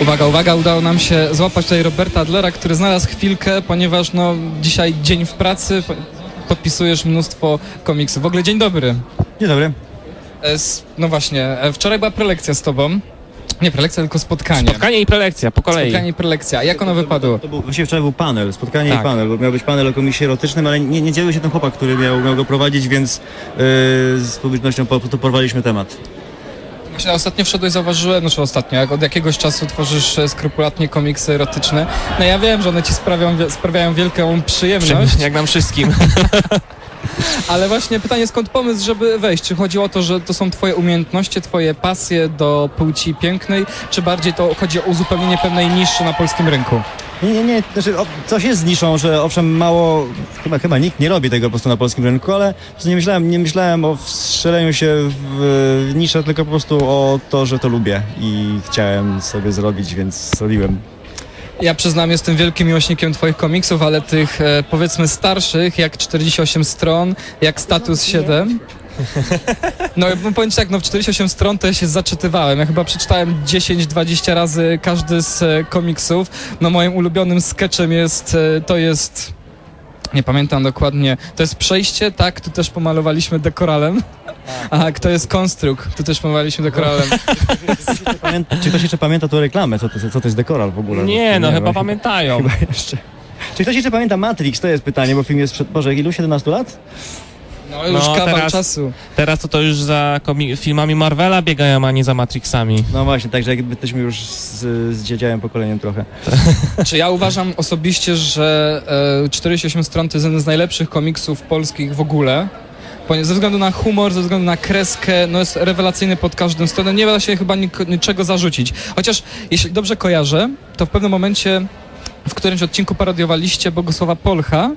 Uwaga, uwaga, udało nam się złapać tutaj Roberta Adlera, który znalazł chwilkę, ponieważ no dzisiaj dzień w pracy, po- podpisujesz mnóstwo komiksów. W ogóle dzień dobry. Dzień dobry. E, No właśnie, e, wczoraj była prelekcja z tobą. Nie prelekcja, tylko spotkanie. Spotkanie i prelekcja, po kolei. Spotkanie i prelekcja. Jak ono wypadło? To był, właściwie wczoraj był panel, spotkanie Tak. i panel, bo miał być panel o komisji erotycznym, ale nie, nie dzielił się ten chłopak, który miał, miał go prowadzić, więc yy, z publicznością po prostu porwaliśmy temat. Właśnie ostatnio wszedłeś, zauważyłem, znaczy ostatnio, jak od jakiegoś czasu tworzysz e, skrupulatnie komiksy erotyczne. No ja wiem, że one ci sprawią, sprawiają wielką przyjemność, Jak nam wszystkim. ale właśnie pytanie, skąd pomysł, żeby wejść? Czy chodzi o to, że to są twoje umiejętności, twoje pasje do płci pięknej, czy bardziej to chodzi o uzupełnienie pewnej niszy na polskim rynku? Nie, nie, nie, znaczy o, coś jest z niszą, że owszem mało, chyba, chyba nikt nie robi tego po prostu na polskim rynku, ale nie myślałem, nie myślałem o wstrzeleniu się w, w niszę, tylko po prostu o to, że to lubię i chciałem sobie zrobić, więc zrobiłem. Ja przyznam, jestem wielkim miłośnikiem twoich komiksów, ale tych e, powiedzmy starszych, jak 48 stron, jak Status 7. No ja bym powiedzieć tak, no w 48 stron to ja się zaczytywałem. Ja chyba przeczytałem 10-20 razy każdy z e, komiksów. No moim ulubionym sketchem jest, e, to jest... Nie pamiętam dokładnie. To jest przejście, tak? Tu też pomalowaliśmy dekoralem. A, kto jest konstruk? Tu też pomalowaliśmy dekoralem. Czy ktoś jeszcze pamięta tą reklamę, co to, co to jest dekoral w ogóle? Nie, no chyba właśnie. pamiętają. Chyba jeszcze. Czy ktoś jeszcze pamięta Matrix? To jest pytanie, bo film jest przed, Boże, ilu? 17 lat? No już No, kawał teraz- czasu. Teraz to, to już za komi- filmami Marvela biegają, a nie za Matrixami. No właśnie, także jakby jesteśmy już z, z dziedziałem pokoleniem trochę. Czy ja uważam osobiście, że e, 48 stron to jest jeden z najlepszych komiksów polskich w ogóle. Ze względu na humor, ze względu na kreskę, no jest rewelacyjny pod każdą stroną. Nie da się chyba nik- niczego zarzucić. Chociaż, jeśli dobrze kojarzę, to w pewnym momencie w którymś odcinku parodiowaliście Bogusława Polcha.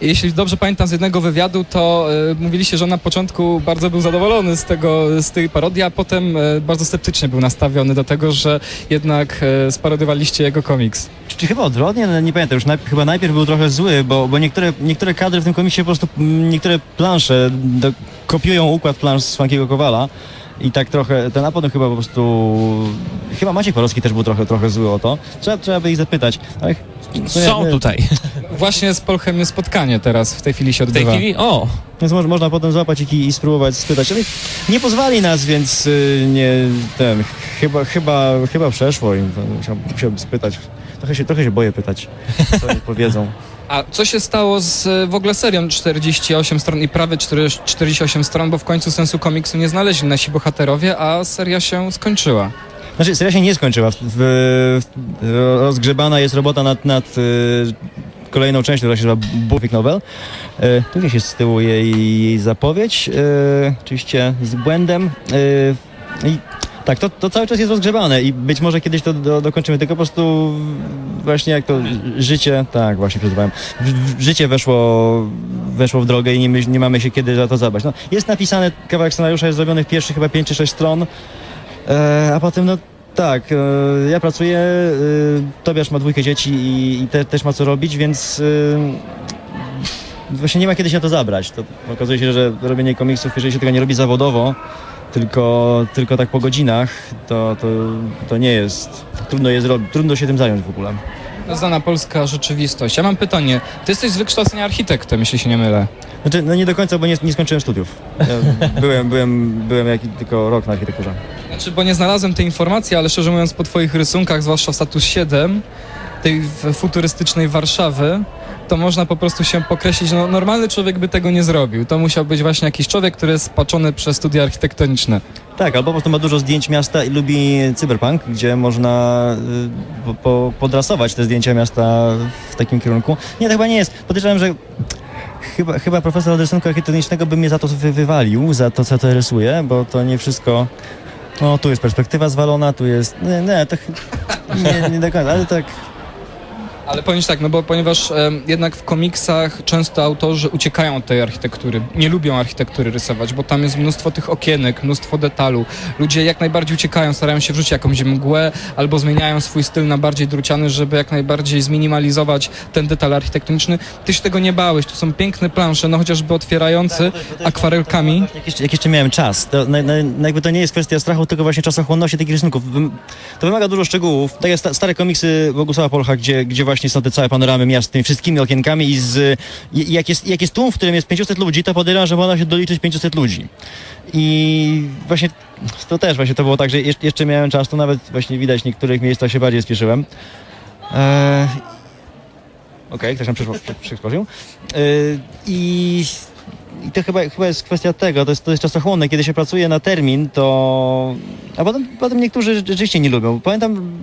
Jeśli dobrze pamiętam z jednego wywiadu, to e, mówiliście, że on na początku bardzo był zadowolony z, tego, z tej parodii, a potem e, bardzo sceptycznie był nastawiony do tego, że jednak e, sparodiowaliście jego komiks. Czy, czy chyba odwrotnie? No, nie pamiętam, już naj, chyba najpierw był trochę zły, bo, bo niektóre, niektóre kadry w tym komiksie po prostu, mm, niektóre plansze do, kopiują układ plansz z Funkiego Kowala. I tak trochę, ten a potem chyba po prostu, chyba Maciek Porowski też był trochę, trochę zły o to. Trzeba, trzeba by ich zapytać. Ale, sumie, Są tutaj. Właśnie z Polchem jest spotkanie teraz, w tej chwili się W tej odbywa. chwili, o, Więc może, można potem złapać ich i, i spróbować spytać. Ale nie pozwali nas, więc y, nie ten. Chyba, chyba, chyba przeszło i to musiałbym, musiałbym spytać. Trochę się, trochę się boję pytać, co oni powiedzą. A co się stało z w ogóle serią 48 stron i prawie 4 48 stron, bo w końcu sensu komiksu nie znaleźli nasi bohaterowie, a seria się skończyła. Znaczy, seria się nie skończyła. W, w, rozgrzebana jest robota nad, nad y, kolejną częścią, która się nazywa Buffy Novel. Y, tu gdzieś jest z tyłu jej, jej zapowiedź. Y, oczywiście z błędem. I tak, to, to cały czas jest rozgrzebane i być może kiedyś to do, dokończymy, tylko po prostu właśnie jak to życie, tak właśnie przeżywałem, życie weszło, weszło w drogę i nie, nie mamy się kiedy za to zabrać. No, jest napisane, kawałek scenariusza jest zrobiony w pierwszych chyba 5 czy 6 stron, e, a potem no tak, e, ja pracuję, e, Tobiasz ma dwójkę dzieci i, i te, też ma co robić, więc e, właśnie nie ma kiedy się na to zabrać. To okazuje się, że robienie komiksów, jeżeli się tego nie robi zawodowo, tylko, tylko tak po godzinach, to, to, to nie jest, trudno jest trudno się tym zająć w ogóle. Znana polska rzeczywistość. Ja mam pytanie. Ty jesteś z wykształcenia architektem, jeśli się nie mylę. Znaczy, no nie do końca, bo nie, nie skończyłem studiów. Ja byłem, byłem, byłem jak, tylko rok na architekturze. Znaczy, bo nie znalazłem tej informacji, ale szczerze mówiąc po twoich rysunkach, zwłaszcza w status 7, tej futurystycznej Warszawy, to można po prostu się pokreślić, no normalny człowiek by tego nie zrobił. To musiał być właśnie jakiś człowiek, który jest spaczony przez studia architektoniczne. Tak, albo po prostu ma dużo zdjęć miasta i lubi cyberpunk, gdzie można y, po, po, podrasować te zdjęcia miasta w takim kierunku. Nie, to chyba nie jest. Podejrzewam, że chyba, chyba profesor od rysunku architektonicznego by mnie za to wy, wywalił, za to, co to rysuje, bo to nie wszystko... No, tu jest perspektywa zwalona, tu jest... Nie, nie, chy- nie, nie do końca, ale tak... Ale powiem tak, no bo ponieważ em, jednak w komiksach często autorzy uciekają od tej architektury, nie lubią architektury rysować, bo tam jest mnóstwo tych okienek, mnóstwo detalu. Ludzie jak najbardziej uciekają, starają się wrzucić jakąś mgłę albo zmieniają swój styl na bardziej druciany, żeby jak najbardziej zminimalizować ten detal architektoniczny. Ty się tego nie bałeś, tu są piękne plansze, no chociażby otwierający akwarelkami. Jak jeszcze, jak jeszcze miałem czas, to na, na, na jakby to nie jest kwestia strachu, tylko właśnie czasochłonności takich rysunków. To wymaga dużo szczegółów. Tak jak sta, stare komiksy Bogusława Polcha, gdzie, gdzie właśnie są te całe panoramy miast z tymi wszystkimi okienkami i z... Jak, jest, jak jest tłum, w którym jest 500 ludzi, to podejrzewam, że można się doliczyć 500 ludzi. I właśnie to też właśnie to było tak, że jeszcze, miałem czas, to nawet właśnie widać w niektórych miejscach się bardziej spieszyłem. Eee, Okej, ktoś nam przyszkodził. Yy, I i to chyba, chyba jest kwestia tego, to jest, to jest czasochłonne. Kiedy się pracuje na termin, to... A potem, potem niektórzy rzeczywiście nie lubią. Pamiętam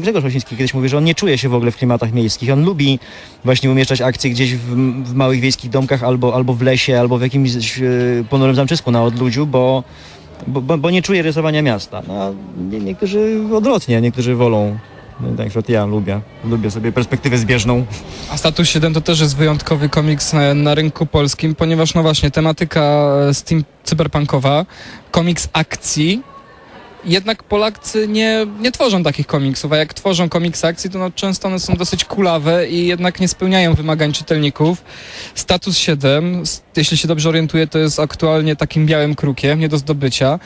Grzegorz Osiński kiedyś mówił, że on nie czuje się w ogóle w klimatach miejskich. On lubi właśnie umieszczać akcje gdzieś w, w małych wiejskich domkach albo, albo w lesie, albo w jakimś e, ponurym zamczysku na odludziu, bo, bo, bo, nie czuje rysowania miasta. No, a nie, niektórzy odwrotnie, niektórzy wolą. No, Tak, na ja lubię. Lubię sobie perspektywę zbieżną. A Status 7 to też jest wyjątkowy komiks na, na rynku polskim, ponieważ no właśnie tematyka e, steam cyberpunkowa, komiks akcji. Jednak Polacy nie, nie tworzą takich komiksów, a jak tworzą komiks akcji, to no często one są dosyć kulawe i jednak nie spełniają wymagań czytelników. Status 7, s- jeśli się dobrze orientuję, to jest aktualnie takim białym krukiem, nie do zdobycia.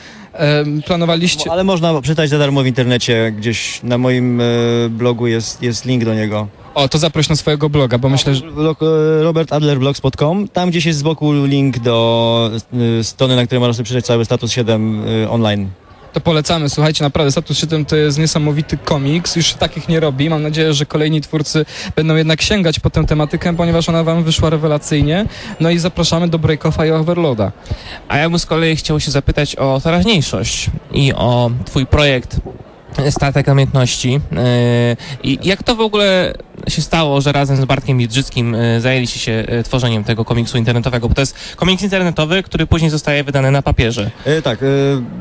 Planowaliście... Ale można przeczytać za darmo w internecie, gdzieś na moim e, blogu jest, jest link do niego. O, to zaproś na swojego bloga, bo myślę, że... E, robertadlerblogs.com, tam gdzieś jest z boku link do e, strony, na której można sobie przeczytać cały status 7 e, online. To polecamy, słuchajcie, naprawdę Status 7 to jest niesamowity komiks, już takich nie robi. Mam nadzieję, że kolejni twórcy będą jednak sięgać po tę tematykę, ponieważ ona wam wyszła rewelacyjnie. No i zapraszamy do Breakoffa i Overloada. A ja bym z kolei chciał się zapytać o teraźniejszość i o twój projekt Statek Namiętności. Yy, I jak to w ogóle się stało, że razem z Bartkiem Widrzyckim yy, zajęliście się yy, tworzeniem tego komiksu internetowego? Bo to jest komiks internetowy, który później zostaje wydany na papierze. E, tak, e,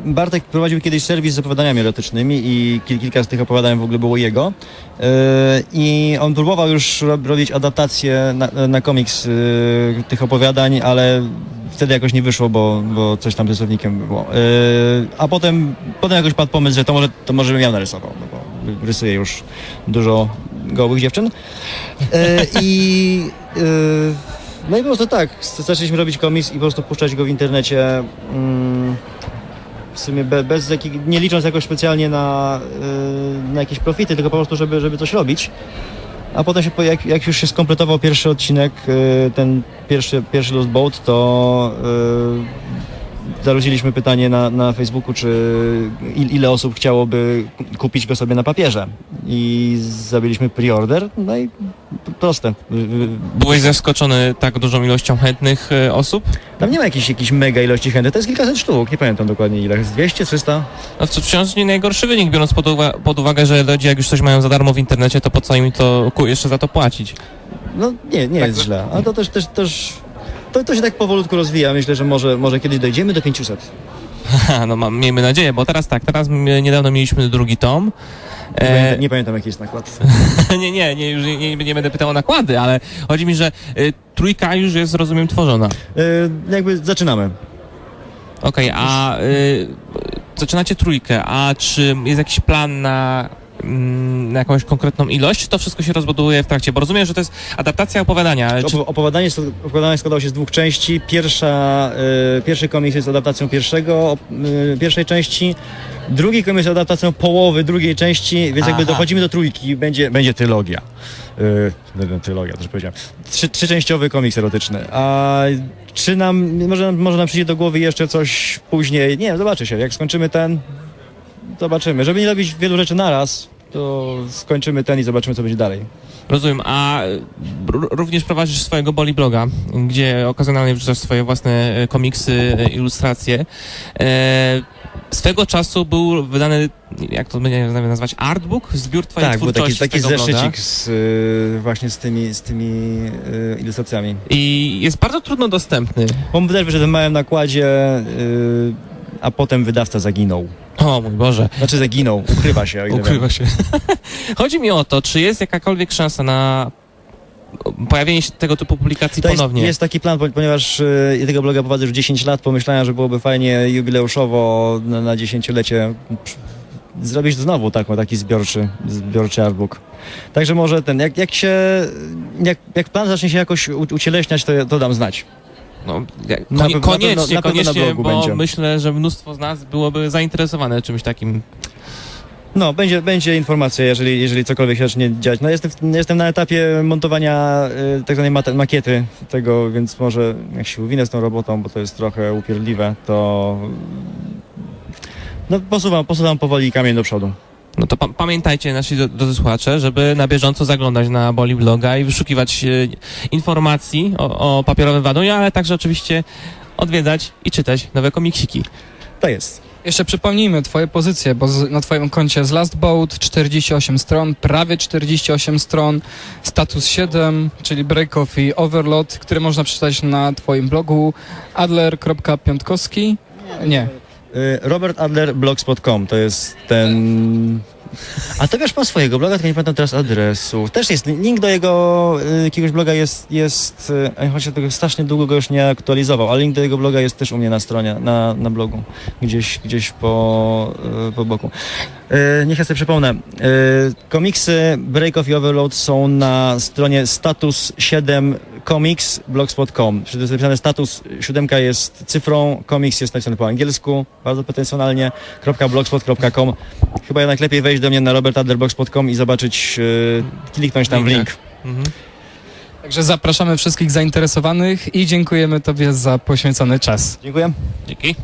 Bartek prowadził kiedyś serwis z opowiadaniami erotycznymi i kil, kilka z tych opowiadań w ogóle było jego. E, I on próbował już rob, robić adaptację na, na komiks e, tych opowiadań, ale wtedy jakoś nie wyszło, bo, bo coś tam ze było. E, a potem, potem jakoś padł pomysł, że to może, to może bym ja narysował, no bo rysuję już dużo gołych dziewczyn. E, I e, no i po prostu tak, zaczęliśmy robić komiks i po prostu puszczać go w internecie. Mm, w sumie be, bez jakich, nie licząc jakoś specjalnie na, y, na jakieś profity, tylko po prostu, żeby, żeby coś robić. A potem się, jak, jak już się skompletował pierwszy odcinek, y, ten pierwszy, pierwszy Lost Boat, to y, zaraziliśmy pytanie na, na Facebooku, czy il, ile osób chciałoby kupić go sobie na papierze. I zrobiliśmy pre-order, no i proste. Byłeś zaskoczony tak dużą ilością chętnych yy, osób? Tam nie ma jakiejś, jakiejś mega ilości chętnych, to jest kilkaset sztuk, nie pamiętam dokładnie ile, z 200, 300? No co wciąż nie najgorszy wynik, biorąc pod, uwa- pod uwagę, że ludzie jak już coś mają za darmo w internecie, to po co im to jeszcze za to płacić? No nie, nie Tak, jest to- źle, ale to też, też, też to, to się tak powolutku rozwija, myślę, że może, może kiedyś dojdziemy do 500. Ha, no mam, miejmy nadzieję, bo teraz tak, teraz niedawno mieliśmy drugi tom. Nie, E, pamiętam, nie pamiętam jaki jest nakład. nie, nie, nie, już nie, nie, nie będę pytał o nakłady, ale chodzi mi, że y, trójka już jest, rozumiem, tworzona. E, jakby zaczynamy. Okej, a y, zaczynacie trójkę, a czy jest jakiś plan na, na jakąś konkretną ilość, czy to wszystko się rozbudowuje w trakcie? Bo rozumiem, że to jest adaptacja opowiadania, ale czy... Opo- opowiadanie, opowiadanie składało się z dwóch części. Pierwsza, e, pierwszy komiks jest adaptacją pierwszego, e, pierwszej części. Drugi komiks jest adaptacją połowy drugiej części, więc jakby Aha. dochodzimy do trójki, będzie, będzie trylogia. Yy, trylogia, to już powiedziałem. Trzy, trzyczęściowy komiks erotyczny. A czy nam, może, może nam przyjdzie do głowy jeszcze coś później? Nie, zobaczy się. Jak skończymy ten, zobaczymy. Żeby nie robić wielu rzeczy naraz, to skończymy ten i zobaczymy, co będzie dalej. Rozumiem, a również prowadzisz swojego Boli bloga, gdzie okazjonalnie wrzucasz swoje własne e, komiksy, e, ilustracje. E, swego czasu był wydany, jak to będzie nazwać, artbook, zbiór twojej Tak, był twórczości taki, taki bloga. zeszycik z, y, właśnie z tymi, z tymi y, ilustracjami. I jest bardzo trudno dostępny. On też wyszedł w małym nakładzie, y, a potem wydawca zaginął. O mój Boże, Znaczy zaginął, ukrywa się. o ile wiem. ukrywa się. Chodzi mi o to, czy jest jakakolwiek szansa na pojawienie się tego typu publikacji To jest, ponownie? jest taki plan, po- ponieważ y, tego bloga prowadzę już 10 lat, pomyślałem, że byłoby fajnie jubileuszowo na, na dziesięciolecie zrobić znowu taką, taki zbiorczy, zbiorczy artbook. Także może ten, jak, jak się, jak, jak plan zacznie się jakoś u, ucieleśniać, to, to dam znać. No, Na koniecznie, na pewno na koniecznie, bo będzie. myślę, że mnóstwo z nas byłoby zainteresowane czymś takim. No, będzie, będzie informacja, jeżeli, jeżeli cokolwiek się zacznie dziać. No, jestem, jestem na etapie montowania y, tak zwanej makiety tego, więc może jak się uwinę z tą robotą, bo to jest trochę upierdliwe, to no, posuwam, posuwam powoli kamień do przodu. No to pa- pamiętajcie, nasi drodzy słuchacze, żeby na bieżąco zaglądać na Boli Bloga i wyszukiwać e, informacji o, o papierowym Wadunie, ale także oczywiście odwiedzać i czytać nowe komiksiki. To jest. Jeszcze przypomnijmy twoje pozycje, bo z, na twoim koncie jest Last Boat, 48 stron, prawie 48 stron, Status 7, czyli Breakoff i Overload, które można przeczytać na twoim blogu adler.piątkowski. Nie. Y, Robert Adler, blogspot.com, to jest ten... A to wiesz, ma swojego bloga, tylko nie pamiętam teraz adresu. Też jest, link do jego y, jakiegoś bloga jest, jest y, choć ja tego strasznie długo go już nie aktualizował, ale link do jego bloga jest też u mnie na stronie, na, na blogu, gdzieś, gdzieś po, y, po boku. Y, niech ja sobie przypomnę. Y, komiksy Break of Overload są na stronie status 7 comics blogspot.com. Czyli to jest napisane status 7 jest cyfrą, komiks jest napisany po angielsku, bardzo pretensjonalnie, .blogspot.com. Chyba jednak lepiej wejść do mnie na robertadlerblogspot.com i zobaczyć, y, kliknąć tam w link. Mhm. Także zapraszamy wszystkich zainteresowanych i dziękujemy tobie za poświęcony czas. Dziękuję. Dzięki.